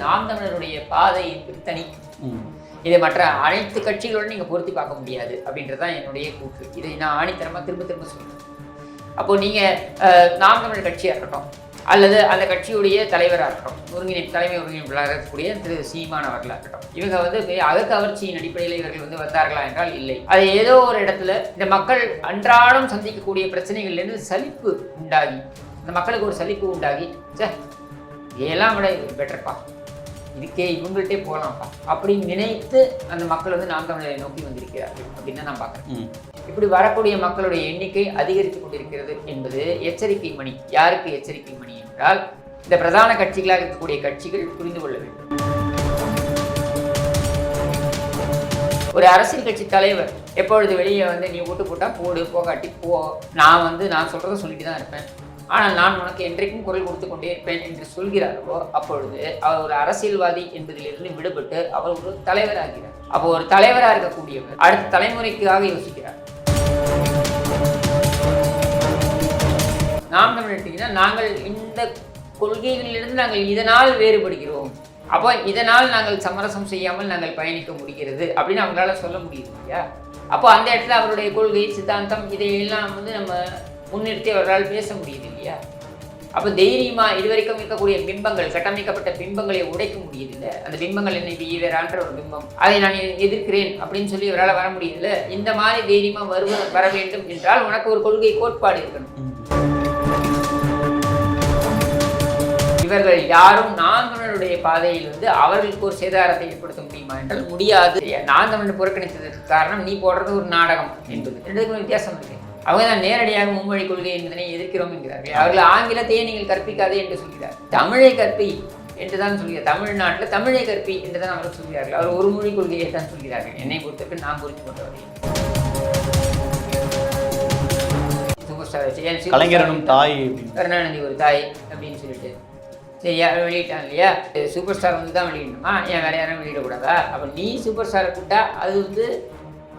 நாம் தமிழருடைய பாதை என்பது தனி ம். இதை மற்ற அனைத்து கட்சிகளோடு நீங்கள் பொருத்தி பார்க்க முடியாது அப்படின்றது தான் என்னுடைய கூற்று. இதை நான் ஆணித்தரமாக திரும்ப திரும்ப சொல்றேன். அப்போ நீங்கள் நாம் தமிழர் கட்சியாக இருக்கட்டும் அல்லது அந்த கட்சியுடைய தலைவராக இருக்கட்டும் ஒருங்கிணைப்பு தலைமை ஒருங்கிணைப்பாளராக இருக்கக்கூடிய திரு. சீமான் அவர்களாக இருக்கட்டும் இவங்க வந்து பெரிய அகக்கவர்ச்சியின் அடிப்படையில் இவர்கள் வந்து வந்தார்களா என்றால் இல்லை. அது ஏதோ ஒரு இடத்துல இந்த மக்கள் அன்றாடம் சந்திக்கக்கூடிய பிரச்சனைகள்லேருந்து சலிப்பு உண்டாகி இந்த மக்களுக்கு ஒரு சலிப்பு உண்டாகி சே இதெல்லாம் விட பெட்டர்ப்பா? இதுக்கே இவங்கள்ட்டே போகலாம்ப்பா அப்படின்னு நினைத்து அந்த மக்கள் வந்து நாம் தமிழரை நோக்கி வந்திருக்கிறார்கள் அப்படின்னு நான் பார்க்குறேன். இப்படி வரக்கூடிய மக்களுடைய எண்ணிக்கை அதிகரித்து கொண்டிருக்கிறது என்பது எச்சரிக்கை மணி. யாருக்கு எச்சரிக்கை மணி என்றால் இந்த பிரதான கட்சிகளாக இருக்கக்கூடிய கட்சிகள் புரிந்து கொள்ள வேண்டும். ஒரு அரசியல் கட்சி தலைவர் எப்பொழுது வெளியே வந்து நீ ஓட்டு போட்டா போடு போகாட்டி போ. நான் வந்து நான் சொல்றதை சொல்லிட்டு தான் இருப்பேன். ஆனால் நான் உனக்கு என்றைக்கும் குரல் கொடுத்து கொண்டே இருப்பேன் என்று சொல்கிறாரோ அப்பொழுது அவர் ஒரு அரசியல்வாதி என்பதிலிருந்து விடுபட்டு அவர் ஒரு தலைவராகிறார். அப்போ ஒரு தலைவராக இருக்கக்கூடியவர் அடுத்த தலைமுறைக்காக யோசிக்கிறார். நாம் தமிழ் எடுத்தீங்கன்னா நாங்கள் இந்த கொள்கைகளிலிருந்து நாங்கள் இதனால் வேறுபடுகிறோம். அப்போ இதனால் நாங்கள் சமரசம் செய்யாமல் நாங்கள் பயணிக்க முடிகிறது அப்படின்னு அவங்களால சொல்ல முடியுது இல்லையா? அப்போ அந்த இடத்துல அவருடைய கொள்கை சித்தாந்தம் இதையெல்லாம் வந்து நம்ம முன்னிறுத்தி அவர்களால் பேச முடியுது இல்லையா அப்போ தைரியமா இதுவரைக்கும் இருக்கக்கூடிய பிம்பங்கள் கட்டமைக்கப்பட்ட பிம்பங்களை உடைக்க முடியுது இல்ல அந்த பிம்பங்கள் என்ன ஈவேரான்ற ஒரு பிம்பம். அதை நான் எதிர்க்கிறேன் அப்படின்னு சொல்லி இவரால் வர முடியுதுல்ல இந்த மாதிரி தைரியமா வருவ வர வேண்டும் என்றால் உனக்கு ஒரு கொள்கை கோட்பாடு இருக்கணும். இவர்கள் யாரும் நான் பாதையில் வந்து அவர்களுக்கு ஒரு சேதாரத்தை ஏற்படுத்த முடியுமா என்றால் முடியாது. நான் புறக்கணித்ததற்கு காரணம் நீ போடுறது ஒரு நாடகம். என்பது ரெண்டுக்கும் வித்தியாசம் இருக்கு. அவங்க தான் நேரடியாக மும்மொழி கொள்கை என்பதனை எதிர்க்கிறோம் என்கிறார்கள். அவர்கள் ஆங்கிலத்தையே நீங்கள் கற்பிக்காதே என்று சொல்கிறார். தமிழை கற்பி என்று தான் சொல்கிறார். தமிழ்நாட்டில் தமிழை கற்பி என்று தான் அவர்கள் சொல்கிறார்கள். அவர் ஒரு மொழி கொள்கையை தான் சொல்கிறார்கள். என்னை பொறுத்தவரை நான் புரிந்து கொண்டவரை. சூப்பர் ஸ்டார் வச்சு ஏன் சூப்பர் கலைஞரனும் தாய் கருணாநிதி ஒரு தாய் அப்படின்னு சொல்லிட்டு. சரியா வெளியிட்டான் இல்லையா? சூப்பர் ஸ்டார் வந்து தான் வெளியிடணுமா? ஏன் வேற யாரும் வெளியிடக்கூடாதா? அப்போ நீ சூப்பர் ஸ்டாரை கூப்பிட்டா அது வந்து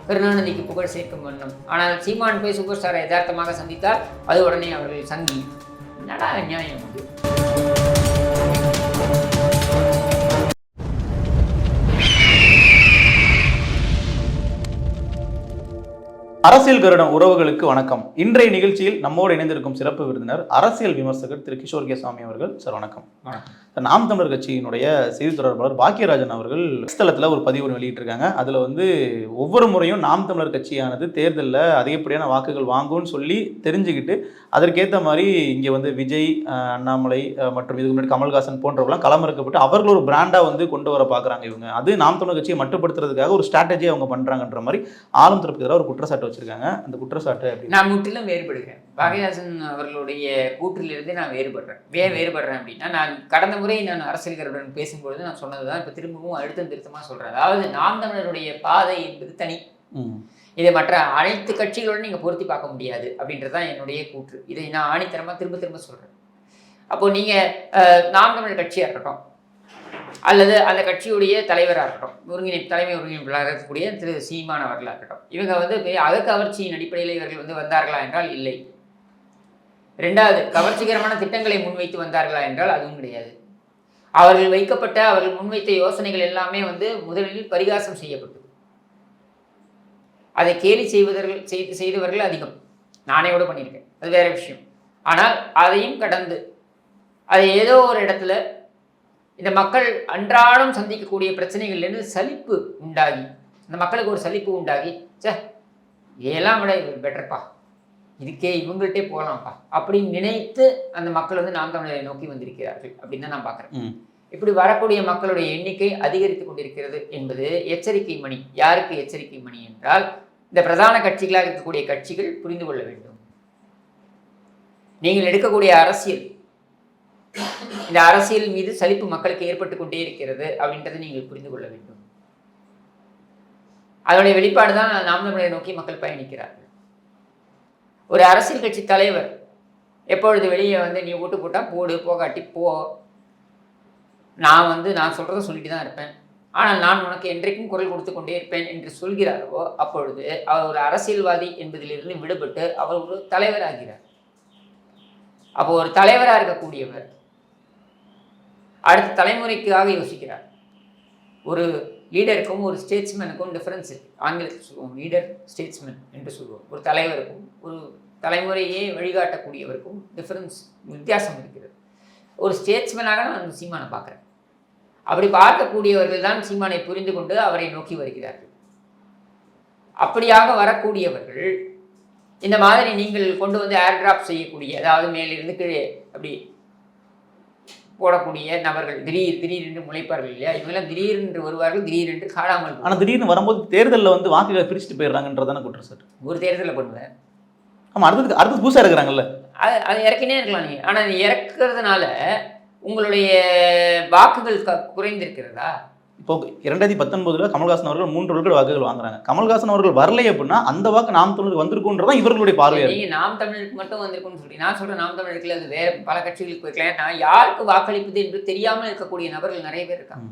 கருணாநிதிக்கு புகழ் சேர்க்கும் பண்ணும் ஆனால் சீமான் போய் சூப்பர் ஸ்டாரை யதார்த்தமாக சந்தித்தால் அது உடனே அவர்கள் சங்கி. என்னடா நியாயம் இது அரசியல் கருடம் உறவுகளுக்கு வணக்கம். இன்றைய நிகழ்ச்சியில் நம்மோடு இணைந்திருக்கும் சிறப்பு விருந்தினர் அரசியல் விமர்சகர் திரு கிஷோர் கே சாமி அவர்கள். சார் வணக்கம். நாம் தமிழர் கட்சியினுடைய செய்தி தொடர்பாளர் பாக்கியராஜன் அவர்கள் ஸ்தலத்தில் ஒரு பதிவு ஒன்று வெளியிட்டிருக்காங்க. அதில் வந்து ஒவ்வொரு முறையும் நாம் தமிழர் கட்சியானது தேர்தலில் அதிகப்படியான வாக்குகள் வாங்கும்னு சொல்லி தெரிஞ்சுக்கிட்டு அதற்கேற்ற மாதிரி இங்கே வந்து விஜய் அண்ணாமலை மற்றும் இதுக்கு முன்னாடி கமல்ஹாசன் போன்றவர்களாம் களமிறக்கப்பட்டு அவர்கள் ஒரு பிராண்டாக வந்து கொண்டு வர பார்க்குறாங்க இவங்க. அது நாம் தமிழர் கட்சியை மட்டுப்படுத்துறதுக்காக ஒரு ஸ்ட்ராட்டஜி அவங்க பண்ணுறாங்கன்ற மாதிரி ஆளும் தரப்புக்கு எதிராக ஒரு குற்றச்சாட்டு வச்சிருக்காங்க. அந்த குற்றச்சாட்டு அப்படி நான் முற்றிலும் வேறுபடுகிறேன். பாரதிதாசன் அவர்களுடைய கூற்றிலிருந்து நான் வேறுபடுறேன். ஏன் வேறுபடுறேன் அப்படின்னா நான் கடந்த முறை நான் அரசியல்களுடன் பேசும்பொழுது நான் சொன்னது தான் இப்போ திரும்பவும் அழுத்தம் திருத்தமாக சொல்கிறேன் அதாவது நாம் தமிழருடைய பாதை என்பது தனி. இதை மற்ற அனைத்து கட்சிகளோடு நீங்கள் பொருத்தி பார்க்க முடியாது அப்படின்றது தான் என்னுடைய கூற்று. இதை நான் ஆணித்தரமாக திரும்ப திரும்ப சொல்கிறேன் அப்போ நீங்கள் நாம் தமிழர் கட்சியாக இருக்கட்டும் அல்லது அந்த கட்சியுடைய தலைவராக இருக்கட்டும் ஒருங்கிணைப்பு தலைமை ஒருங்கிணைப்பாளராக இருக்கக்கூடிய திரு சீமான் அவர்களாக இருக்கட்டும் இவங்க வந்து அகக்கவர்ச்சியின் அடிப்படையில் இவர்கள் வந்து வந்தார்களா என்றால் இல்லை. ரெண்டாவது கவர்ச்சிகரமான திட்டங்களை முன்வைத்து வந்தார்களா என்றால் அதுவும் கிடையாது. அவர்கள் வைக்கப்பட்ட அவர்கள் முன்வைத்த யோசனைகள் எல்லாமே வந்து முதலில் பரிகாசம் செய்யப்பட்டது. அதை கேலி செய்வதர்கள் செய்து செய்தவர்கள் அதிகம். நானே கூட பண்ணியிருக்கேன். அது வேற விஷயம். ஆனால் அதையும் கடந்து அதை ஏதோ ஒரு இடத்துல இந்த மக்கள் அன்றாடம் சந்திக்கக்கூடிய பிரச்சனைகள்லேருந்து சலிப்பு உண்டாகி இந்த மக்களுக்கு ஒரு சலிப்பு உண்டாகி சே இதெல்லாம் விட பெட்டர்ப்பா இதுக்கே இவங்கள்ட்டே போகலாம்ப்பா அப்படின்னு நினைத்து அந்த மக்கள் வந்து நாம் தமிழரை நோக்கி வந்திருக்கிறார்கள் அப்படின்னு தான் நான் பார்க்குறேன். இப்படி வரக்கூடிய மக்களுடைய எண்ணிக்கை அதிகரித்து கொண்டிருக்கிறது என்பது எச்சரிக்கை மணி. யாருக்கு எச்சரிக்கை மணி என்றால் இந்த பிரதான கட்சிகளாக இருக்கக்கூடிய கட்சிகள் புரிந்து கொள்ள வேண்டும். நீங்கள் எடுக்கக்கூடிய அரசியல் இந்த அரசியல் மீது சலிப்பு மக்களுக்கு ஏற்பட்டு கொண்டே இருக்கிறது அப்படின்றதை நீங்கள் புரிந்து கொள்ள வேண்டும். அதனுடைய வெளிப்பாடு தான் நாம் தமிழரை நோக்கி மக்கள் பயணிக்கிறார்கள். ஒரு அரசியல் கட்சி தலைவர் எப்பொழுது வெளியே வந்து நீ ஓட்டு போட்டால் போடு போகாட்டி போ. நான் வந்து நான் சொல்கிறத சொல்லிட்டு தான் இருப்பேன். ஆனால் நான் உனக்கு என்றைக்கும் குரல் கொடுத்து கொண்டே இருப்பேன் என்று சொல்கிறாரோ அப்பொழுது அவர் ஒரு அரசியல்வாதி என்பதிலிருந்து விடுபட்டு அவர் ஒரு தலைவராகிறார். அப்போ ஒரு தலைவராக இருக்கக்கூடியவர் அடுத்த தலைமுறைக்காக யோசிக்கிறார். ஒரு லீடருக்கும் ஒரு ஸ்டேட்ஸ்மேனுக்கும் டிஃப்ரென்ஸ் இருக்குது ஆங்கிலத்தில் சொல்லுவோம் லீடர் ஸ்டேட்ஸ்மேன் என்று சொல்லுவோம். ஒரு தலைவருக்கும் ஒரு தலைமுறையே வழிகாட்டக்கூடியவருக்கும் டிஃப்ரென்ஸ் வித்தியாசம் இருக்கிறது. ஒரு ஸ்டேட்ஸ்மேனாக நான் அந்த சீமானை பார்க்குறேன். அப்படி பார்க்கக்கூடியவர்கள் தான் சீமானை புரிந்து கொண்டு அவரை நோக்கி வருகிறார்கள். அப்படியாக வரக்கூடியவர்கள் இந்த மாதிரி நீங்கள் கொண்டு வந்து ஏர்டிராப் செய்யக்கூடிய அதாவது மேலிருந்து கீழே அப்படி போடக்கூடிய நபர்கள் திடீர் திடீரென்று முளைப்பார்கள் இல்லையா? இவங்கெல்லாம் திடீரென்று வருவார்கள் திடீரென்று காணாமல் ஆனா திடீர்னு வரும்போது தேர்தல்ல வந்து வாக்குகளை பிரிச்சுட்டு போயிடுறாங்கன்றதான குற்றம் சார். ஒரு தேர்தலில் பண்ணுவேன் ஆமா அடுத்தது அடுத்து புதுசா இருக்கிறாங்கல்ல அது அது இறக்கினே இருக்கலாம் நீங்கள் ஆனால் இறக்குறதுனால உங்களுடைய வாக்குகள் குறைந்திருக்கிறதா? இப்போ இரண்டாயிரத்தி பத்தொன்பதுல கமல்ஹாசன் அவர்கள் மூன்று விழுக்காடு வாக்குகள் வாங்குறாங்க. கமல்ஹாசன் அவர்கள் வரலை அப்படின்னா அந்த வாக்கு நாம் தமிழுக்கு வந்திருக்குன்றதான் இவர்களுடைய பார்வையா இருக்கு நீங்க நாம் தமிழருக்கு மட்டும் வந்திருக்கும்னு சொல்லி நான் சொல்றேன் நாம் தமிழருக்கு அது வேற பல கட்சிகளுக்கு வைக்கலாம் ஏன்னா யாருக்கு வாக்களிப்பது என்று தெரியாமல் இருக்கக்கூடிய நபர்கள் நிறைய பேர் இருக்காங்க.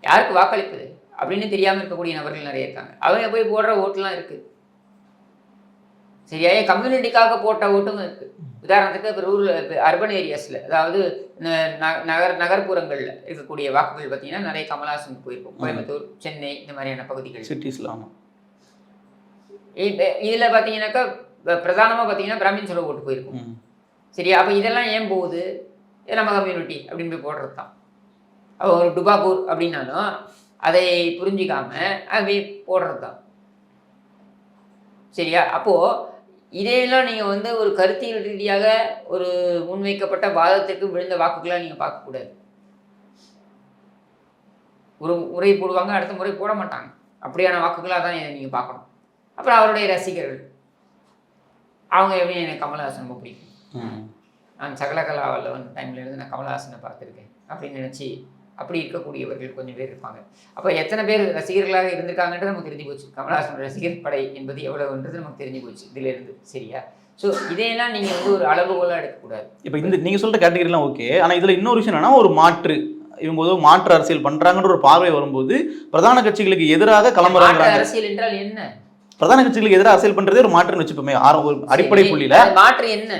யாருக்கு வாக்களிப்பது அப்படின்னு தெரியாம இருக்கக்கூடிய நபர்கள் நிறைய இருக்காங்க. அவங்க போய் போடுற ஓட்டுலாம் இருக்கு. சரியா? கம்யூனிட்டிக்காக போட்ட ஓட்டும் இருக்கு. உதாரணத்துக்கு இப்போ ரூரல் அர்பன் ஏரியாஸில் அதாவது நகர் நகர்ப்புறங்களில் இருக்கக்கூடிய வாக்குகள் பார்த்தீங்கன்னா நிறைய கமல்ஹாசனுக்கு போயிருக்கும். கோயம்புத்தூர் சென்னை இந்த மாதிரியான பகுதிகள். சிட்டிஸ்ல ஆமா. இது- இதுல பார்த்தீங்கன்னாக்கா ப- பிரதானமா பார்த்தீங்கன்னா பிராமின் சொல்ல ஓட்டு போயிருக்கும். ம். சரியா? அப்போ இதெல்லாம் ஏன் போகுது? நம்ம கம்யூனிட்டி அப்படின்னு போய் போடுறது தான். அப்போ ஒரு டுபாகூர் அப்படின்னாலும் அதை புரிஞ்சிக்காம அப்படி போடுறது தான். சரியா? அப்போது இதையெல்லாம் நீங்கள் வந்து ஒரு கருத்தியல் ரீதியாக ஒரு முன்வைக்கப்பட்ட வாதத்திற்கு விழுந்த வாக்குகளாக நீங்கள் பார்க்கக்கூடாது ஒரு முறை போடுவாங்க அடுத்த முறை போட மாட்டாங்க. அப்படியான வாக்குகளாக தான் இதை நீங்கள் பார்க்கணும். அப்புறம் அவருடைய ரசிகர்கள். அவங்க எப்படி எனக்கு கமல்ஹாசன் ரொம்ப பிடிக்கும். நான் சகலகலாவில் வந்து டைம்ல இருந்து நான் கமல்ஹாசனை பார்த்துருக்கேன் அப்படின்னு நினச்சி அப்படி இருக்கக்கூடியவர்கள் கொஞ்சம் பேர் இருப்பாங்க. அப்போ எத்தனை பேர் ரசிகர்களாக இருந்திருக்காங்கன்றது நமக்கு தெரிஞ்சு போச்சு. கமல்ஹாசன் ரசிகர் படை என்பது எவ்வளவுன்றது நமக்கு தெரிஞ்சு போச்சு. இதிலிருந்து சரியா? ஸோ இதையெல்லாம் நீங்கள் வந்து ஒரு அளவுகோலாக எடுக்கக்கூடாது. இப்போ இந்த நீங்க சொல்ற கேட்டகரிலாம் ஓகே ஆனா இதுல இன்னொரு விஷயம் என்னன்னா ஒரு மாற்று. இவங்க ஏதோ மாற்று அரசியல் பண்றாங்கன்ற ஒரு பார்வை வரும்போது பிரதான கட்சிகளுக்கு எதிராக கிளம்புறாங்க அரசியல் என்றால் என்ன? பிரதான கட்சிகளுக்கு எதிராக அரசியல் பண்றதே ஒரு மாற்றுன்னு வச்சுப்போமே ஆர- ஒரு அடிப்படை புள்ளியில. மாற்று என்ன?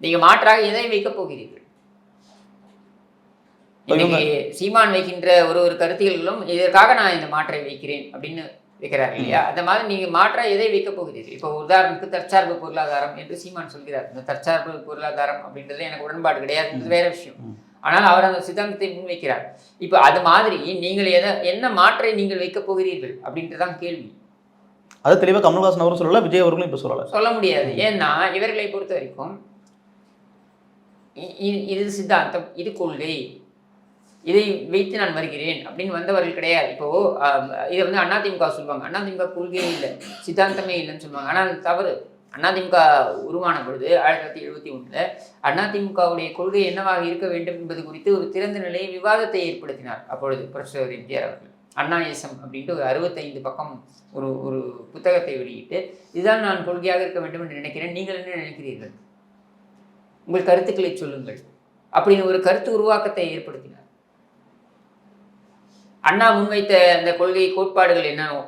நீங்க மாற்றாக எதை வைக்கப் போகிறீர்கள்? இன்னைக்கு சீமான் வைக்கின்ற ஒரு ஒரு கருத்தியல்களும் இதற்காக நான் இந்த மாற்றை வைக்கிறேன் அப்படின்னு வைக்கிறார் இல்லையா? அந்த மாதிரி நீங்க மாற்றா எதை வைக்கப் போகிறீர்கள்? இப்போ உதாரணத்துக்கு தற்சார்பு பொருளாதாரம் என்று சீமான் சொல்கிறார். இந்த தற்சார்பு பொருளாதாரம் அப்படின்றது எனக்கு உடன்பாடு கிடையாது. வேற விஷயம். ஆனால் அவர் அந்த சித்தாந்தத்தை முன்வைக்கிறார். இப்போ அது மாதிரி நீங்கள் எதை என்ன மாற்றை நீங்கள் வைக்கப் போகிறீர்கள் அப்படின்றதான் கேள்வி. அது தெளிவா கமல்ஹாசன் அவரும் சொல்லல விஜய் அவர்களும் இப்ப சொல்லல. சொல்ல முடியாது. ஏன்னா இவர்களை பொறுத்த வரைக்கும் இது சித்தாந்தம் இது கொள்கை. இதை வைத்து நான் வருகிறேன் அப்படின்னு வந்தவர்கள் கிடையாது. இப்போ இதை வந்து அதிமுக சொல்லுவாங்க. அதிமுக கொள்கையே இல்லை சித்தாந்தமே இல்லைன்னு சொல்லுவாங்க. ஆனால் அது தவறு. அதிமுக உருவான பொழுது ஆயிரத்தி தொள்ளாயிரத்தி எழுபத்தி ஒன்றில் அதிமுகவுடைய கொள்கை என்னவாக இருக்க வேண்டும் என்பது குறித்து ஒரு திறந்த நிலையை விவாதத்தை ஏற்படுத்தினார் அப்பொழுது புரட்சித்தலைவர் எம்ஜிஆர் அவர்கள். அண்ணாயசம் அப்படின்ட்டு ஒரு அறுபத்தைந்து பக்கம் ஒரு ஒரு புத்தகத்தை வெளியிட்டு இதுதான் நான் கொள்கையாக இருக்க வேண்டும் என்று நினைக்கிறேன். நீங்கள் என்ன நினைக்கிறீர்கள்? உங்கள் கருத்துக்களை சொல்லுங்கள். அப்படின்னு ஒரு கருத்து உருவாக்கத்தை ஏற்படுத்தினார். அண்ணா முன்வைத்த அந்த கொள்கை கோட்பாடுகள் என்னவோ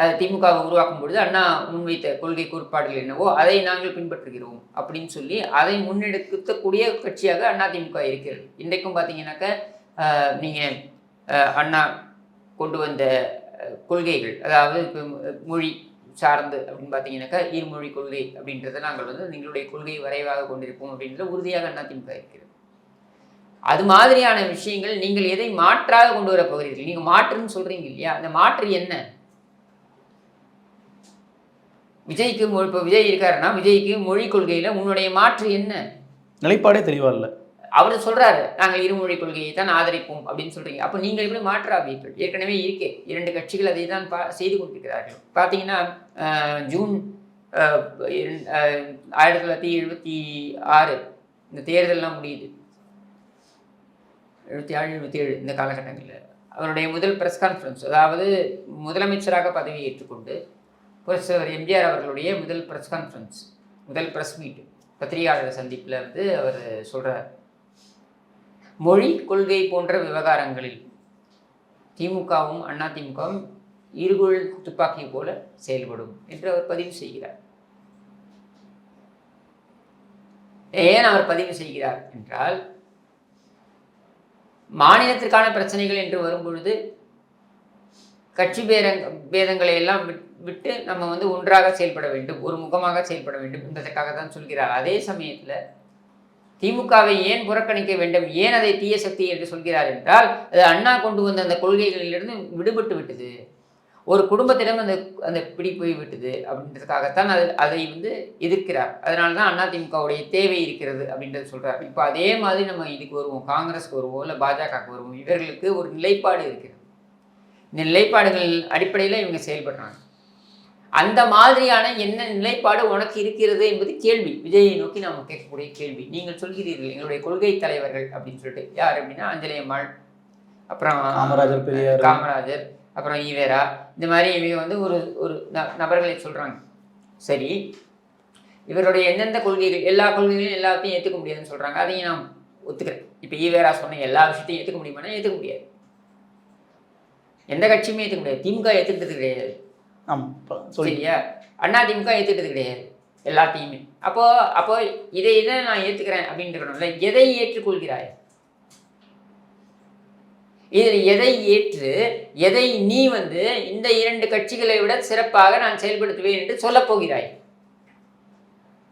அது திமுகவை உருவாக்கும் பொழுது அண்ணா முன்வைத்த கொள்கை கோட்பாடுகள் என்னவோ அதை நாங்கள் பின்பற்றுகிறோம் அப்படின்னு சொல்லி அதை முன்னெடுக்கக்கூடிய கட்சியாக அண்ணா திமுக இருக்கிறது. இன்றைக்கும் பார்த்தீங்கன்னாக்கா நீங்கள் அண்ணா கொண்டு வந்த கொள்கைகள் அதாவது இப்போ மொழி சார்ந்து அப்படின்னு பார்த்தீங்கன்னாக்கா இருமொழி கொள்கை அப்படின்றத நாங்கள் வந்து எங்களுடைய கொள்கை வரைவாக கொண்டிருப்போம் அப்படின்றத உறுதியாக அதிமுக இருக்கிறது. அது மாதிரியான விஷயங்கள் நீங்கள் எதை மாற்றாக கொண்டு வர போகிறீர்கள்? நீங்க மாற்றுன்னு சொல்றீங்க இல்லையா? அந்த மாற்று என்ன? விஜய்க்கு மொழி இப்போ விஜய் இருக்காருன்னா விஜய்க்கு மொழி கொள்கையில உன்னுடைய மாற்று என்ன? நிலைப்பாடே தெளிவா இல்ல. அவர் சொல்றாரு நாங்கள் இருமொழி கொள்கையை தான் ஆதரிப்போம் அப்படின்னு சொல்றீங்க. அப்போ நீங்கள் எப்படி மாற்றாவீர்கள் ஏற்கனவே இருக்கே இரண்டு கட்சிகள் அதை தான் பா செய்து கொண்டிருக்கிறார்கள். பார்த்தீங்கன்னா ஜூன் ஆயிரத்தி தொள்ளாயிரத்தி எழுபத்தி ஆறு இந்த தேர்தல்லாம் முடியுது. எழுபத்தி ஆறு எழுபத்தி ஏழு இந்த காலகட்டங்களில். அவருடைய முதல் ப்ரெஸ் கான்ஃபரன்ஸ் அதாவது முதலமைச்சராக பதவி ஏற்றுக்கொண்டு புரட்சித்தலைவர் எம்ஜிஆர் அவர்களுடைய முதல் ப்ரெஸ் கான்ஃபரன்ஸ் முதல் ப்ரெஸ் மீட் பத்திரிகையாளர் சந்திப்பில் வந்து அவர் சொல்கிறார் மொழி கொள்கை போன்ற விவகாரங்களில் திமுகவும் அண்ணா திமுகவும் இருகுள் துப்பாக்கி போல செயல்படும் என்று அவர் பதிவு செய்கிறார். ஏன் அவர் பதிவு செய்கிறார் என்றால் மாநிலத்திற்கான பிரச்சனைகள் என்று வரும்பொழுது கட்சி பேரங் பேதங்களை எல்லாம் விட்- விட்டு நம்ம வந்து ஒன்றாக செயல்பட வேண்டும் ஒரு முகமாக செயல்பட வேண்டும் என்பதற்காக தான் சொல்கிறார். அதே சமயத்தில் திமுகவை ஏன் புறக்கணிக்க வேண்டும் ஏன் அதை தீய சக்தி என்று சொல்கிறார் என்றால் அது அண்ணா கொண்டு வந்த அந்த கொள்கைகளிலிருந்து விடுபட்டு விட்டது. ஒரு குடும்பத்திடம் அந்த அந்த பிடி போய் விட்டது அப்படின்றதுக்காகத்தான் அது அதை வந்து எதிர்க்கிறார். அதனால தான் அண்ணா திமுகவுடைய தேவை இருக்கிறது அப்படின்றது சொல்றார். இப்போ அதே மாதிரி நம்ம இதுக்கு வருவோம் காங்கிரஸ்க்கு வருவோம் இல்லை பாஜகவுக்கு வருவோம். இவர்களுக்கு ஒரு நிலைப்பாடு இருக்கிறது இந்த நிலைப்பாடுகள் அடிப்படையில் இவங்க செயல்படுறாங்க. அந்த மாதிரியான என்ன நிலைப்பாடு உனக்கு இருக்கிறது என்பது கேள்வி. விஜயை நோக்கி நாம் கேட்கக்கூடிய கேள்வி. நீங்கள் சொல்கிறீர்கள் எங்களுடைய கொள்கை தலைவர்கள் அப்படின்னு சொல்லிட்டு. யார் அப்படின்னா அஞ்சலி அம்மாள் அப்புறம் காமராஜர் பெரியார். காமராஜர். அப்புறம் ஈவேரா இந்த மாதிரி இவங்க வந்து ஒரு ஒரு நபர்களை சொல்றாங்க. சரி இவருடைய எந்தெந்த கொள்கைகள் எல்லா கொள்கைகளையும் எல்லாத்தையும் ஏற்றுக்க முடியாதுன்னு சொல்றாங்க. அதையும் நான் ஒத்துக்கிறேன். இப்போ ஈவேரா சொன்ன எல்லா விஷயத்தையும் ஏற்றுக்க முடியுமானா ஏற்றுக்க முடியாது. எந்த கட்சியுமே ஏற்றுக்க முடியாது. திமுக ஏற்றுக்கிட்டது கிடையாது. சரியா? அண்ணா திமுக ஏற்றுக்கிட்டது கிடையாது. எல்லாத்தையுமே. அப்போ அப்போ இதை இதை நான் ஏற்றுக்கிறேன் அப்படின்னு இருக்கணும்ல எதை ஏற்றுக்கொள்கிறாய்? இதில் எதை ஏற்று எதை நீ வந்து இந்த இரண்டு கட்சிகளை விட சிறப்பாக நான் செயல்படுத்துவேன் என்று சொல்லப் போகிறாய்?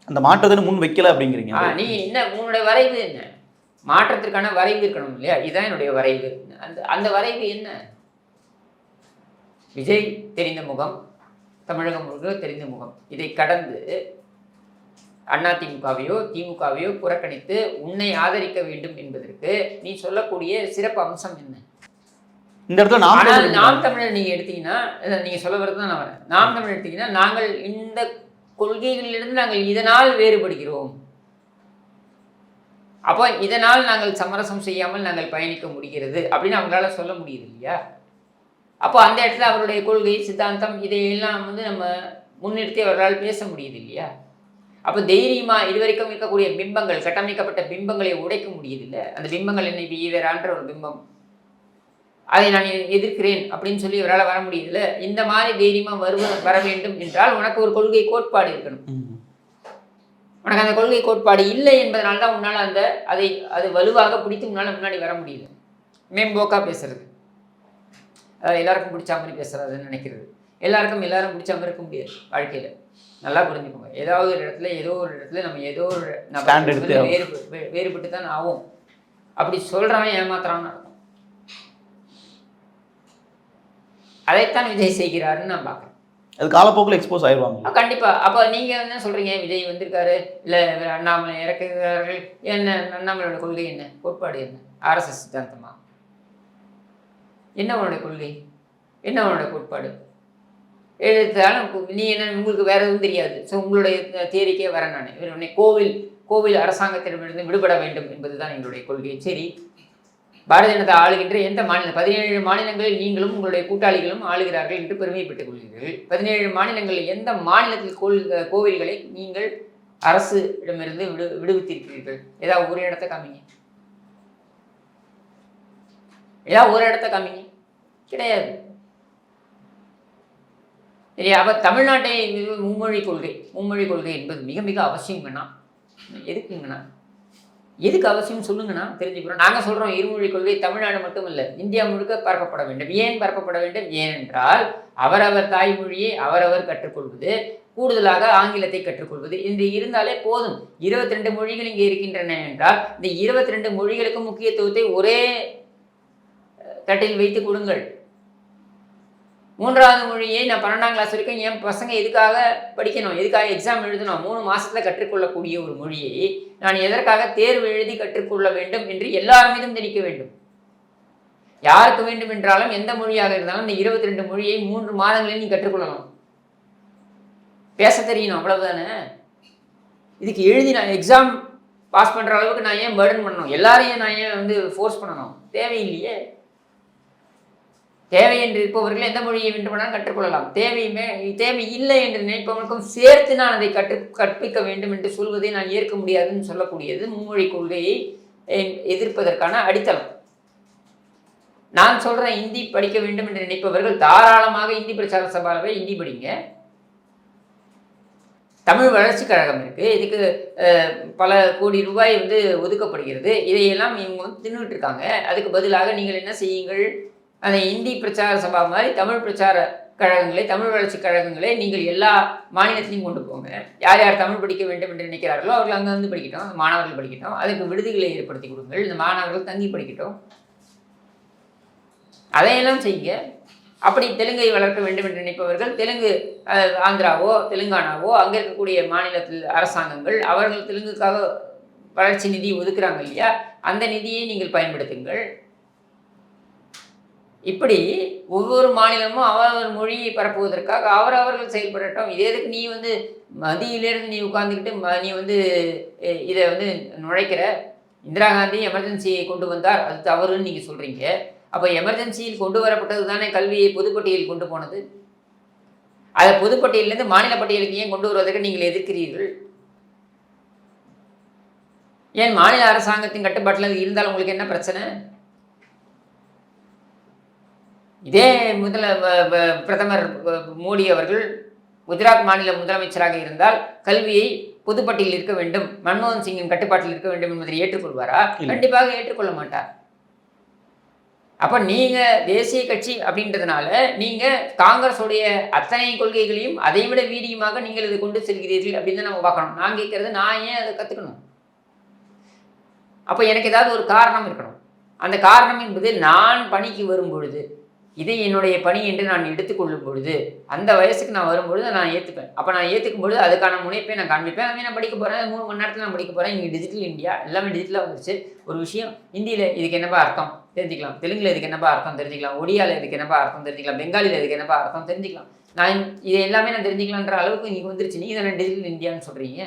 அந்த மாற்றத்தை முன் வைக்கல அப்படிங்கிறீங்க. ஆ, நீ என்ன உன்னுடைய வரைவு என்ன? மாற்றத்திற்கான வரைவு இருக்கணும் இல்லையா? இதுதான் என்னுடைய வரைவு. அந்த அந்த வரைவு என்ன? விஜய் தெரிந்த முகம் தமிழகம் முழுக்க தெரிந்த முகம். இதை கடந்து அண்ணா திமுகவையோ திமுகவையோ புறக்கணித்து உன்னை ஆதரிக்க வேண்டும் என்பதற்கு நீ சொல்லக்கூடிய சிறப்பு அம்சம் என்ன? இந்த இடத்துல நாம் நாம் தமிழர் நீங்க எடுத்தீங்கன்னா அஹ் நீங்க சொல்ல வரது தான் நான் வரேன். நாம் தமிழர் எடுத்தீங்கன்னா நாங்கள் இந்த கொள்கைகளிலிருந்து நாங்கள் இதனால் வேறுபடுகிறோம். அப்போ இதனால் நாங்கள் சமரசம் செய்யாமல் நாங்கள் பயணிக்க முடிகிறது அப்படின்னு அவங்களால சொல்ல முடியுது இல்லையா? அப்போ அந்த இடத்துல அவருடைய கொள்கை சித்தாந்தம் இதையெல்லாம் வந்து நம்ம முன்னிறுத்தி அவர்களால் பேச முடியுது இல்லையா? அப்போ தைரியமா இதுவரைக்கும் இருக்கக்கூடிய பிம்பங்கள் கட்டமைக்கப்பட்ட பிம்பங்களை உடைக்க முடியுது இல்லை? அந்த பிம்பங்கள் என்ன? ஈவேரான்ற ஒரு பிம்பம். அதை நான் எதிர்க்கிறேன் அப்படின்னு சொல்லி இவரால் வர முடியுதுல்ல இந்த மாதிரி தைரியமா வருவ வர வேண்டும் என்றால் உனக்கு ஒரு கொள்கை கோட்பாடு இருக்கணும். உனக்கு அந்த கொள்கை கோட்பாடு இல்லை என்பதனால தான் உன்னால் அந்த அதை அது வலுவாக பிடித்து உன்னால் முன்னாடி வர முடியல. மேம்போக்கா பேசுறது. அதாவது எல்லாருக்கும் பிடிச்ச மாதிரி பேசுறதுன்னு நினைக்கிறது. எல்லாருக்கும் எல்லாரும் பிடிச்ச மாதிரி இருக்க முடியாது வாழ்க்கையில். நல்லா புரிஞ்சுக்கோங்க. ஏதாவது ஒரு இடத்துல ஏதோ ஒரு இடத்துல நம்ம ஏதோ ஒரு Stand நபர் எடுத்து வந்து வேறு வே- வேறுபட்டு தான் ஆகும் அப்படி சொல்றவன் ஏமாத்துறான்னு அர்த்தம் அதைத்தான் விஜய் செய்கிறாருன்னு நான் பார்க்குறேன். அது காலப்போக்கில் எக்ஸ்போஸ் ஆயிடுவாங்க கண்டிப்பா. அப்போ நீங்க என்ன சொல்றீங்க? விஜய் வந்திருக்காரு. இல்ல அண்ணாமலை இறக்குகிறார்கள். என்ன அண்ணாமலையோட கொள்கை என்ன? கோட்பாடு என்ன? ஆர்எஸ்எஸ் சித்தாந்தமா? என்ன உன்னோட கொள்கை? என்ன உன்னோட கோட்பாடு? எழுத்தாலும் நீ என்ன உங்களுக்கு வேற எதுவும் தெரியாது. ஸோ உங்களுடைய தேரிக்கே வரேன் நான். இவர் கோவில் கோவில் அரசாங்கத்திடமிருந்து விடுபட வேண்டும் என்பதுதான் எங்களுடைய கொள்கை. சரி. பாரதிய ஜனதா ஆளுகின்ற எந்த மாநிலம்? பதினேழு மாநிலங்களில் நீங்களும் உங்களுடைய கூட்டாளிகளும் ஆளுகிறார்கள் என்று பெருமைப்பட்டுக் கொள்கிறீர்கள். பதினேழு மாநிலங்களில் எந்த மாநிலத்தில் கோல் கோவில்களை நீங்கள் அரசு இடமிருந்து விடு விடுவித்திருக்கிறீர்கள்? ஏதாவது ஒரு இடத்த காமிங்க. ஏதாவது ஒரு இடத்த காமிங்க. கிடையாது. சரி அப்போ தமிழ்நாட்டை மும்மொழி கொள்கை மும்மொழி கொள்கை என்பது மிக மிக அவசியங்கண்ணா எதுக்குங்கண்ணா எதுக்கு அவசியம் சொல்லுங்கண்ணா தெரிஞ்சுக்கிறோம். நாங்கள் சொல்கிறோம் இருமொழி கொள்கை தமிழ்நாடு மட்டும் இல்லை இந்தியா முழுக்க பரப்பப்பட வேண்டும். ஏன் பரப்பப்பட வேண்டும்? ஏனென்றால் அவரவர் தாய்மொழியை அவரவர் கற்றுக்கொள்வது கூடுதலாக ஆங்கிலத்தை கற்றுக்கொள்வது. இது இருந்தாலே போதும். இருபத்தி ரெண்டு மொழிகள் இங்கே இருக்கின்றன என்றால் இந்த இருபத்தி ரெண்டு மொழிகளுக்கும் முக்கியத்துவத்தை ஒரே தட்டில் வைத்து கொடுங்கள். மூன்றாவது மொழியை நான் பன்னெண்டாம் கிளாஸ் வரைக்கும் என் பசங்க எதுக்காக படிக்கணும்? எதுக்காக எக்ஸாம் எழுதணும்? மூணு மாசத்துல கற்றுக்கொள்ளக்கூடிய ஒரு மொழியை நான் எதற்காக தேர்வு எழுதி கற்றுக்கொள்ள வேண்டும் என்று எல்லார் மீதும் திணிக்க வேண்டும். யாருக்கு வேண்டும் என்றாலும் எந்த மொழியாக இருந்தாலும் இந்த இருபத்தி ரெண்டு மொழியை மூன்று மாதங்களில் நீ கற்றுக்கொள்ளணும் பேச தெரியணும் அவ்வளவுதானே? இதுக்கு எழுதி நான் எக்ஸாம் பாஸ் பண்ற அளவுக்கு நான் ஏன் பேர்டன் பண்ணணும்? எல்லாரையும் நான் ஏன் வந்து ஃபோர்ஸ் பண்ணணும்? தேவையில்லையே. தேவை என்று இருப்பவர்கள் எந்த மொழியை வேண்டுமானாலும் கற்றுக்கொள்ளலாம். தேவையுமே தேவை இல்லை என்று நினைப்பவர்களுக்கும் சேர்த்து நான் அதை கற்று கற்பிக்க வேண்டும் என்று சொல்வதை நான் ஏற்க முடியாதுன்னு சொல்லக்கூடியது மும்மொழி கொள்கையை எதிர்ப்பதற்கான அடித்தளம். நான் சொல்கிறேன் இந்தி படிக்க வேண்டும் என்று நினைப்பவர்கள் தாராளமாக இந்தி பிரச்சார சபாவை இந்தி படிங்க. தமிழ் வளர்ச்சிக் கழகம் இருக்கு. இதுக்கு பல கோடி ரூபாய் வந்து ஒதுக்கப்படுகிறது. இதையெல்லாம் இவங்க வந்து தின்னுட்டு இருக்காங்க. அதுக்கு பதிலாக நீங்கள் என்ன செய்யுங்கள்? அந்த இந்தி பிரச்சார சபா மாதிரி தமிழ் பிரச்சார கழகங்களை தமிழ் வளர்ச்சி கழகங்களை நீங்கள் எல்லா மாநிலத்திலையும் கொண்டு போங்க. யார் யார் தமிழ் படிக்க வேண்டும் என்று நினைக்கிறார்களோ அவர்கள் அங்கே வந்து படிக்கட்டும் அந்த மாணவர்கள் படிக்கட்டும் அதுக்கு விடுதிகளை ஏற்படுத்தி கொடுங்கள். இந்த மாணவர்கள் தங்கி படிக்கட்டும். அதையெல்லாம் செய்யுங்க. அப்படி தெலுங்கை வளர்க்க வேண்டும் என்று நினைப்பவர்கள் தெலுங்கு ஆந்திராவோ தெலுங்கானாவோ அங்கே இருக்கக்கூடிய மாநிலத்தில் அரசாங்கங்கள் அவர்கள் தெலுங்குக்காக வளர்ச்சி நிதி ஒதுக்குறாங்க இல்லையா? அந்த நிதியை நீங்கள் பயன்படுத்துங்கள். இப்படி ஒவ்வொரு மாநிலமும் அவரவர் மொழியை பரப்புவதற்காக அவரவர்கள் செயல்படட்டும். இதே எதுக்கு நீ வந்து மதியிலேருந்து நீ உட்கார்ந்துக்கிட்டு ம- நீ வந்து இதை வந்து நுழைக்கிற? இந்திரா காந்தி எமர்ஜென்சியை கொண்டு வந்தார். அது தவறுன்னு நீங்கள் சொல்கிறீங்க அப்போ எமர்ஜென்சியில் கொண்டு வரப்பட்டது தானே கல்வியை பொதுப்பட்டியல் கொண்டு போனது? அதை பொதுப்பட்டியலேருந்து மாநில பட்டியலுக்கு ஏன் கொண்டு வருவதற்கு நீங்கள் எதிர்க்கிறீர்கள்? ஏன் மாநில அரசாங்கத்தின் கட்டுப்பாட்டில் இருந்தால் உங்களுக்கு என்ன பிரச்சனை? இதே முதல பிரதமர் மோடி அவர்கள் குஜராத் மாநில முதலமைச்சராக இருந்தால் கல்வியை பொதுப்பட்டியலில் இருக்க வேண்டும் மன்மோகன் சிங்கின் கட்டுப்பாட்டில் இருக்க வேண்டும் என்பதை ஏற்றுக்கொள்வாரா. கண்டிப்பாக ஏற்றுக்கொள்ள மாட்டார். அப்ப நீங்க தேசிய கட்சி அப்படின்றதுனால நீங்க காங்கிரஸுடைய அத்தனை கொள்கைகளையும் அதை விட வீரியமாக நீங்கள் இதை கொண்டு செல்கிறீர்கள் அப்படின்னு நம்ம பார்க்கணும். நான் கேட்கறது நான் ஏன் அதை கத்துக்கணும்? அப்ப எனக்கு ஏதாவது ஒரு காரணம் இருக்கணும். அந்த காரணம் என்பது நான் பணிக்கு வரும் பொழுது இதை என்னுடைய பணி என்று நான் எடுத்துக்கொள்ளும் பொழுது அந்த வயசுக்கு நான் வரும்பொழுது நான் ஏற்றுப்பேன் அப்போ நான் ஏற்றுக்கும் பொழுது அதுக்கான முனைப்பை நான் காண்பிப்பேன். அதுவே நான் படிக்க போகிறேன் மூணு மணி நேரத்தில் நான் படிக்க போகிறேன் இங்கே டிஜிட்டல் இந்தியா எல்லாமே டிஜிட்டலாக வந்துருச்சு. ஒரு விஷயம் ஹிந்தியில் இதுக்கு என்னப்பா அர்த்தம்? தெரிஞ்சுக்கலாம். தெலுங்கில் இதுக்கு என்னப்பா அர்த்தம்? தெரிஞ்சுக்கலாம். ஒடியாவில் இதுக்கு என்னப்பா அர்த்தம்? தெரிஞ்சுக்கலாம். பெங்காலியில் இதுக்கு என்னப்பா அர்த்தம்? தெரிஞ்சுக்கலாம். நான் இது எல்லாமே நான் தெரிஞ்சுக்கலான்ற அளவுக்கு இங்கே வந்துருச்சு. நீ தானே டிஜிட்டல் இந்தியான்னு சொல்கிறீங்க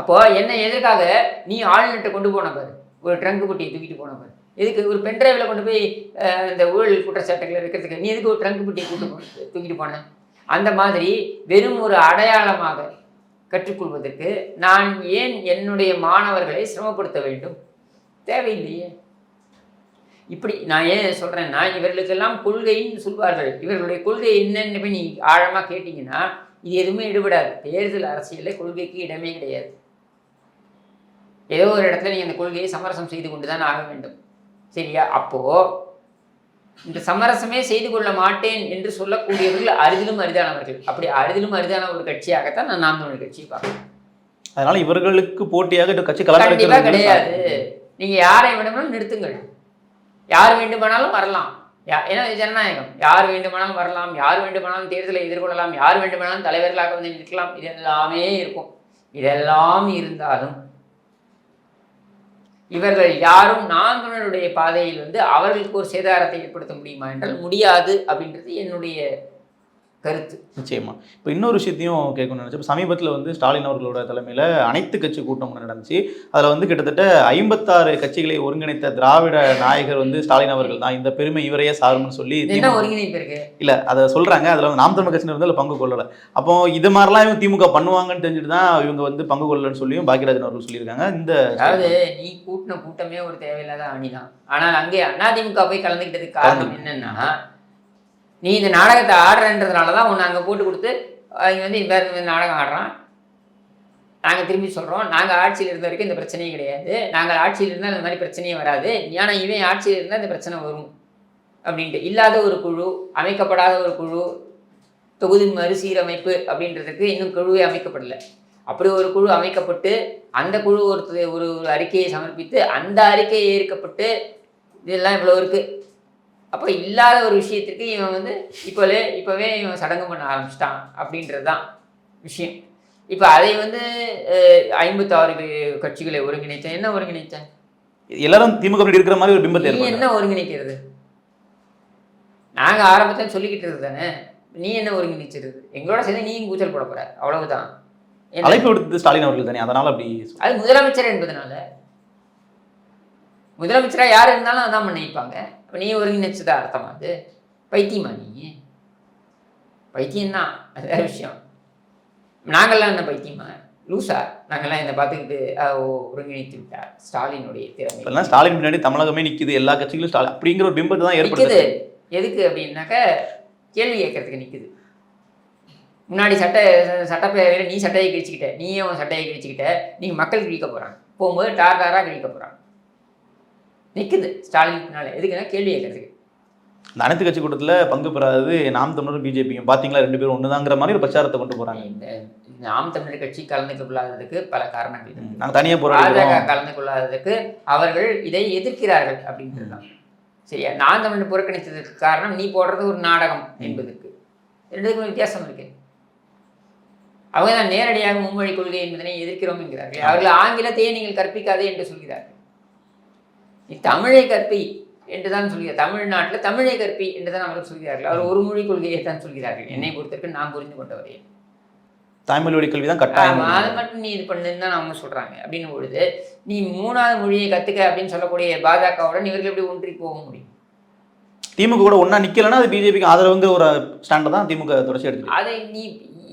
அப்போ என்ன எதற்காக நீ ஆளுநர்கிட்ட கொண்டு போன பாரு? ஒரு ட்ரங்கு குட்டியை தூக்கிட்டு போன பாரு. எதுக்கு ஒரு பென்ட்ரைவில் கொண்டு போய் இந்த ஊழல் குற்றச்சாட்டுகளை இருக்கிறதுக்கு நீ எதுக்கு ஒரு ட்ரங்கு குட்டியை கூட்டு போ தூக்கிட்டு போனேன் அந்த மாதிரி வெறும் ஒரு அடையாளமாக கற்றுக்கொள்வதற்கு நான் ஏன் என்னுடைய மாணவர்களை சிரமப்படுத்த வேண்டும்? தேவையில்லையே. இப்படி நான் ஏன் சொல்கிறேன்னா இவர்களுக்கெல்லாம் கொள்கைன்னு சொல்வார்கள். இவர்களுடைய கொள்கை என்னென்னு போய் நீ ஆழமாக கேட்டிங்கன்னா இது எதுவுமே ஈடுபடாது. தேர்தல் அரசியலில் கொள்கைக்கு இடமே கிடையாது. ஏதோ ஒரு இடத்துல நீங்கள் அந்த கொள்கையை சமரசம் செய்து கொண்டு தான் ஆக வேண்டும். சரியா? அப்போ இந்த சமரசமே செய்து கொள்ள மாட்டேன் என்று சொல்லக்கூடியவர்கள் அரிதிலும் அரிதானவர்கள். அப்படி அரிதிலும் அரிதான ஒரு கட்சியாகத்தான் நான் நாம் தமிழர் கட்சியை பார்க்கிறேன் அதனால இவர்களுக்கு போட்டியாக இந்த கட்சி கண்டிப்பா கலந்து கிடையாது. நீங்க யாரை வேண்டுமானாலும் நிறுத்துங்கள். யார் வேண்டுமானாலும் வரலாம். யா- ஏன்னா ஜனநாயகம். யார் வேண்டுமானாலும் வரலாம் யார் வேண்டுமானாலும் தேர்தலை எதிர்கொள்ளலாம் யார் வேண்டுமானாலும் தலைவர்களாக வந்து நிற்கலாம். இது எல்லாமே இருக்கும். இதெல்லாம் இருந்தாலும் இவர்கள் யாரும் நாங்களுடைய பாதையில் வந்து அவர்களுக்கு ஒரு சேதாரத்தை ஏற்படுத்த முடியுமா? என்றால் முடியாது அப்படின்றது என்னுடைய கருத்து. நிச்சயமா. இப்போ இன்னொரு விஷயத்தையும் கேட்கணும்னு நினைச்சேன். சமீபத்தில் வந்து ஸ்டாலின் அவர்களோட தலைமையில் அனைத்து கட்சி கூட்டம் ஒண்ணு நடந்துச்சு. அதில் வந்து கிட்டத்தட்ட ஐம்பத்தாறு கட்சிகளை ஒருங்கிணைத்த திராவிட நாயகர் வந்து ஸ்டாலின் அவர்கள் தான். இந்த பெருமை இவரையே சாரும்னு சொல்லி ஒருங்கிணைப்பு இல்ல அதை சொல்றாங்க. அதுல வந்து நாம் தமிழ் கட்சியினர் வந்து அதுல பங்கு கொள்ளல. அப்போ இது மாதிரிலாம் இவங்க திமுக பண்ணுவாங்கன்னு தெரிஞ்சுட்டு தான் இவங்க வந்து பங்கு கொள்ளலன்னு சொல்லியும் பாக்கியராஜன் அவர்கள் சொல்லியிருக்காங்க. இந்த அதாவது நீ கூட்டின கூட்டமே ஒரு தேவையில்லாத அணிதான். ஆனால் அங்கே அதிமுக போய் கலந்துக்கிட்டதுக்கு காரணம் என்னன்னா நீ இந்த நாடகத்தை ஆடுறன்றதுனால தான் உன்னை அங்கே போட்டு கொடுத்து அவங்க வந்து வேறு இந்த நாடகம் ஆடுறான். நாங்கள் திரும்பி சொல்கிறோம் நாங்கள் ஆட்சியில் இருந்த வரைக்கும் இந்த பிரச்சனையே கிடையாது. நாங்கள் ஆட்சியில் இருந்தால் இந்த மாதிரி பிரச்சனையே வராது. ஆனால் இவன் ஆட்சியில் இருந்தால் இந்த பிரச்சனை வரும் அப்படின்ட்டு. இல்லாத ஒரு குழு அமைக்கப்படாத ஒரு குழு தொகுதி மறுசீரமைப்பு அப்படின்றதுக்கு இன்னும் குழுவே அமைக்கப்படலை. அப்படி ஒரு குழு அமைக்கப்பட்டு அந்த குழு ஒரு ஒரு ஒரு அறிக்கையை சமர்ப்பித்து அந்த அறிக்கையை ஏற்கப்பட்டு இதெல்லாம் இவ்வளோ இருக்குது அப்போ இல்லாத ஒரு விஷயத்திற்கு இவன் வந்து இப்போவே இப்போவே இவன் சடங்கு பண்ண ஆரம்பிச்சிட்டான் அப்படின்றது தான் விஷயம். இப்போ அதை வந்து ஐம்பத்தாறு கட்சிகளை ஒருங்கிணைத்தேன். என்ன ஒருங்கிணைத்தேன்? எல்லாரும் திமுக இருக்கிற மாதிரி ஒரு பிம்பத்தை என்ன ஒருங்கிணைக்கிறது? நாங்கள் ஆரம்பத்தில் சொல்லிக்கிட்டு இருந்தது தானே. நீ என்ன ஒருங்கிணைச்சிருது? எங்களோட சேர்ந்து நீயும் கூச்சல் போட போற. அவ்வளவுதான்? அழைப்பு விடுத்தது ஸ்டாலின் அவர்கள் தானே. அதனால அப்படி அது முதலமைச்சர் என்பதனால. முதலமைச்சரா யார் இருந்தாலும் அதான் நினைப்பாங்க அப்ப நீ ஒருங்கிணைச்சதா அர்த்தமா அது? பைத்தியமா நீ? பைத்தியம் தான் அது வேற விஷயம். நாங்கள்லாம் என்ன பைத்தியமா? லூசா. நாங்கள்லாம் இந்த பார்த்துக்கிட்டு ஒருங்கிணைத்து விட்டார். ஸ்டாலினுடைய திறமை. இப்பெல்லாம் ஸ்டாலின் பின்னாடி தமிழகமே நிக்குது. எல்லா கட்சிகளும் ஸ்டாலின் அப்படிங்கிற ஒரு பிம்பத்தை தான் ஏற்படுத்துது. எதுக்கு அப்படின்னாக்க கேள்வி கேட்கறதுக்கு நிக்குது. முன்னாடி சட்டை சட்டப்பேரவையில் நீ சட்டையை கிழிச்சிக்கிட்ட. நீயே உன் சட்டையை கிழிச்சிக்கிட்ட. நீங்கள் மக்கள் கிழிக்க போகிறாங்க போகும்போது டார் டாராக கிழிக்க போகிறாங்க நிற்குது ஸ்டாலின் பின்னால். எதுக்குன்னா கேள்வி கேட்கறதுக்கு. இந்த அனைத்து கட்சி கூட்டத்தில் பங்கு பெறாதது நாம் தமிழரும் பிஜேபியும். பார்த்தீங்களா ரெண்டு பேரும் ஒண்ணுதாங்கிற மாதிரி ஒரு பிரச்சாரத்தை கொண்டு போறாங்க. இந்த நாம் தமிழர் கட்சி கலந்து கொள்ளாததுக்கு பல காரணங்கள். நாங்கள் தனியாக பாஜக போராடுறோம் கலந்து கொள்ளாததுக்கு அவர்கள் இதை எதிர்க்கிறார்கள் அப்படின்றது தான். சரியா? நான் தமிழ் புறக்கணித்ததுக்கு காரணம் நீ போடுறது ஒரு நாடகம் என்பதற்கு. ரெண்டுக்கும் வித்தியாசம் இருக்கு. அவங்க தான் நேரடியாக மும்மொழி கொள்கை என்பதனை எதிர்க்கிறோம் என்கிறார்கள். அவர்கள் ஆங்கிலத்தையே நீங்கள் கற்பிக்காதே என்று சொல்கிறார்கள். நீ தமிழை கற்பி என்று தான் சொல்கிறார் தமிழ்நாட்டில் தமிழை கற்பி என்று தான் அவர்கள் சொல்கிறார்கள். அவர் ஒரு மொழி கொள்கையை தான் சொல்கிறார்கள். என்னை பொறுத்தவரைக்கும் நான் புரிந்து கொண்டவரே. தாய்மொழி வழி கல்வி தான் கட்டாயம். அது மட்டும் நீ இது பண்ணுன்னு தான் அவங்க சொல்றாங்க. அப்படின்னு பொழுது நீ மூணாவது மொழியை கத்துக்க அப்படின்னு சொல்லக்கூடிய பாஜகவுடன் இவர்கள் எப்படி ஒன்றி போக முடியும்? திமுக கூட ஒண்ணா நிக்கலன்னா அது பிஜேபிக்கு ஆதரவுங்கிற ஒரு ஸ்டாண்டை தான் திமுக தொடர்ச்சி எடுத்து அதை நீ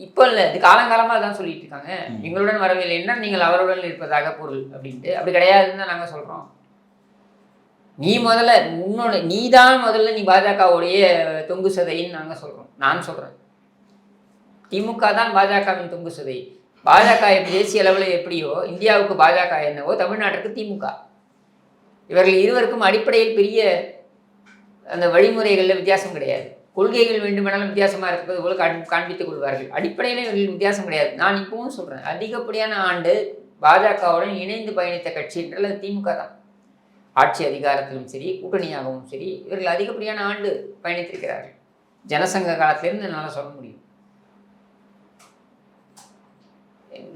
இப்போ இல்லை இது காலங்காலமா தான் சொல்லிட்டு இருக்காங்க. எங்களுடன் வரவில்லை என்ன நீங்கள் அவருடன் இருப்பதாக பொருள் அப்படின்ட்டு. அப்படி கிடையாதுன்னு தான் நாங்க சொல்றோம். நீ முதல்ல உன்னோட நீ தான் முதல்ல நீ பாஜகவுடைய தொங்கு சதைன்னு நாங்கள் சொல்கிறோம் நான் சொல்கிறேன் திமுக தான் பாஜகவின் தொங்கு சதை. பாஜக தேசிய அளவில் எப்படியோ இந்தியாவுக்கு பாஜக என்னவோ தமிழ்நாட்டுக்கு திமுக. இவர்கள் இருவருக்கும் அடிப்படையில் பெரிய அந்த வழிமுறைகளில் வித்தியாசம் கிடையாது. கொள்கைகள் வேண்டுமானாலும் வித்தியாசமாக இருப்பது போல காண்பித்துக் கொள்வார்கள். அடிப்படையில் இவர்கள் வித்தியாசம் கிடையாது. நான் இப்பவும் சொல்கிறேன் அதிகப்படியான ஆண்டு பாஜகவுடன் இணைந்து பயணித்த கட்சி என்றால் அது திமுக தான். ஆட்சி அதிகாரத்திலும் சரி கூட்டணியாகவும் சரி இவர்கள் அதிகப்படியான ஆண்டு பயணித்திருக்கிறார்கள். ஜனசங்க காலத்திலிருந்து என்னால் சொல்ல முடியும்.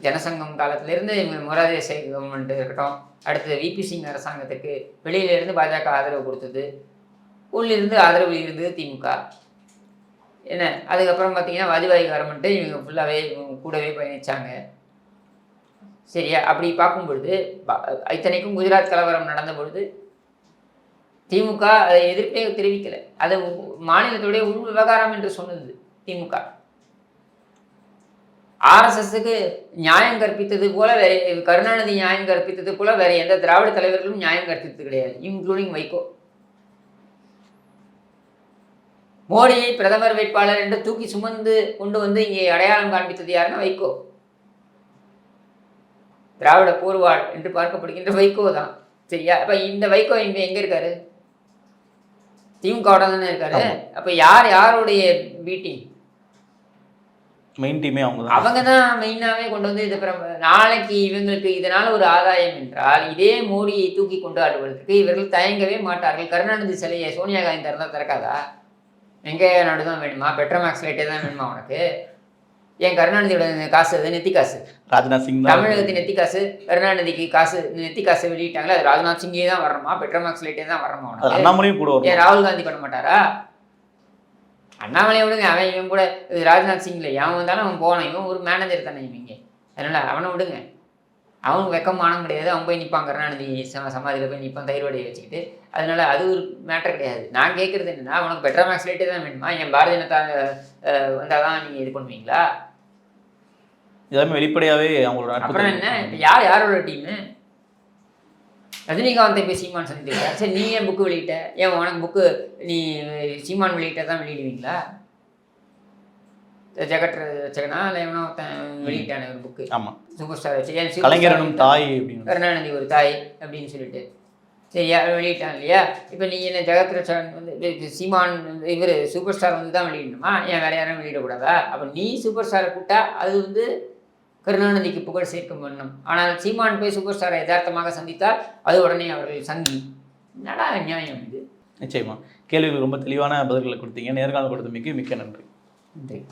ஜனசங்கம் காலத்திலிருந்து இவங்க மொராதே கவர்மெண்ட் இருக்கட்டும் அடுத்தது விபி சிங் அரசாங்கத்துக்கு வெளியிலிருந்து பாஜக ஆதரவு கொடுத்தது உள்ளிருந்து ஆதரவு இருந்தது திமுக. என்ன? அதுக்கப்புறம் பார்த்தீங்கன்னா வாஜ்பாய் கவர்மெண்ட்டு இவங்க ஃபுல்லாகவே கூடவே பயணித்தாங்க சரியா? அப்படி பார்க்கும் பொழுது ப- இத்தனைக்கும் குஜராத் கலவரம் நடந்த பொழுது திமுக அதை எதிர்ப்பே தெரிவிக்கலை. அது மாநிலத்துடைய உள் விவகாரம் என்று சொன்னது திமுக. ஆர்எஸ்எஸ்க்கு நியாயம் கற்பித்தது போல வேற கருணாநிதி நியாயம் கற்பித்தது போல வேற எந்த திராவிட தலைவர்களும் நியாயம் கற்பித்தது கிடையாது இன்க்ளூடிங் வைகோ. மோடியை பிரதமர் வேட்பாளர் என்று தூக்கி சுமந்து கொண்டு வந்து இங்கே அடையாளம் காண்பித்தது யாருன்னா வைகோ. திராவிட போர்வாள் என்று பார்க்கப்படுகின்ற வைகோ தான். சரியா? அப்ப இந்த வைகோ இங்க எங்க இருக்காரு? திமுக தானே இருக்காரு. அப்ப யார் யாருடைய பீட்டிங் மெயின் டீமே அவங்க அவங்க தான் மெயினாகவே கொண்டு வந்து இது நாளைக்கு இவங்களுக்கு இதனால் ஒரு ஆதாயம் என்றால் இதே மோடியை தூக்கி கொண்டு ஆடுவதற்கு இவர்கள் தயங்கவே மாட்டார்கள். கருணாநிதி சிலையை சோனியா காந்தி திறந்தா திறக்காதா? வெங்கையா நாடு தான் வேணுமா? பெட்ரோமேக்ஸ் லைட்டே தான் வேணுமா உனக்கு? ஏன் கருணாநிதியோட காசு அது நெத்தி காசு. ராஜ்நாத் சிங் தான் தமிழகத்தின் நெத்தி காசு கருணாநிதிக்கு காசு நெத்தி காசு வெளியிட்டாங்களே அது ராஜ்நாத் சிங்கே தான் வரணுமா பெட்ரோமேக்ஸ் லைட்டே தான் வரணுமா அண்ணாமலையும் கூட ஏன் ராகுல் காந்தி பண்ண மாட்டாரா அண்ணாமலை விடுங்க அவன் இவன் கூட ராஜ்நாத் சிங்ல அவன் வந்தாலும் அவன் போனான் இவன் ஒரு மேனேஜர் தானே இவங்க. அதனால அவனை விடுங்க. அவனுக்கு வெக்கம் மானம் கிடையாது அவன் போய் நிற்பான் கருணாநிதி சமாதியில் போய் நிற்பான் தயிர் வடையை வச்சுக்கிட்டு. அதனால அது ஒரு மேட்டர் கிடையாது. நான் கேட்குறது என்னன்னா உனக்கு பெட்ரா மேக்ஸ் லைட்டே தான் வேணுமா? என் பாரதிய ஜனதா வந்தால் தான் நீங்கள் இது பண்ணுவீங்களா? எல்லாமே வெளிப்படையாவே அவங்களோட அப்புறம் என்ன? இப்போ யார் யாரோட டீமு ரஜினிகாந்தை போய் சீமான் சந்திக்கிறார் சரி நீ ஏன் புக்கு வெளியிட்ட? ஏன் உனக்கு புக்கு நீ சீமான் வெளியிட்ட தான் வெளியிடுவீங்களா? ஜெகட் வச்சகனா இல்லை எவனோ வெளியிட்டான ஒரு புக்கு ஆமா. சூப்பர் ஸ்டார் வச்சு ஏன் சூப்பர் கலைஞர் ஸ்டார் எனும் தாய் அப்படின்னு. கருணாநிதி ஒரு தாய் அப்படின்னு சொல்லிட்டு. சரியா? வெளியிட்டான் இல்லையா? இப்போ நீ என்ன ஜெகத் ரட்சகன் வந்து சீமான் இவர் சூப்பர் ஸ்டார் வந்து தான் வெளியிடணுமா? ஏன் வேற யாரும் வெளியிடக்கூடாதா? அப்போ நீ சூப்பர் ஸ்டாரை கூட்டா அது வந்து கருணாநிதிக்கு புகழ் சேர்க்கும் வண்ணம். ஆனால் சீமான் போய் சூப்பர் ஸ்டாரை யதார்த்தமாக சந்தித்தால் அது உடனே அவர்கள் சங்கி. என்னடா நியாயம் இது? நிச்சயமா. கேள்விகள் ரொம்ப தெளிவான பதில்களை கொடுத்தீங்க. நேர்காணல் கொடுத்தமைக்கு மிக்க நன்றி. நன்றி.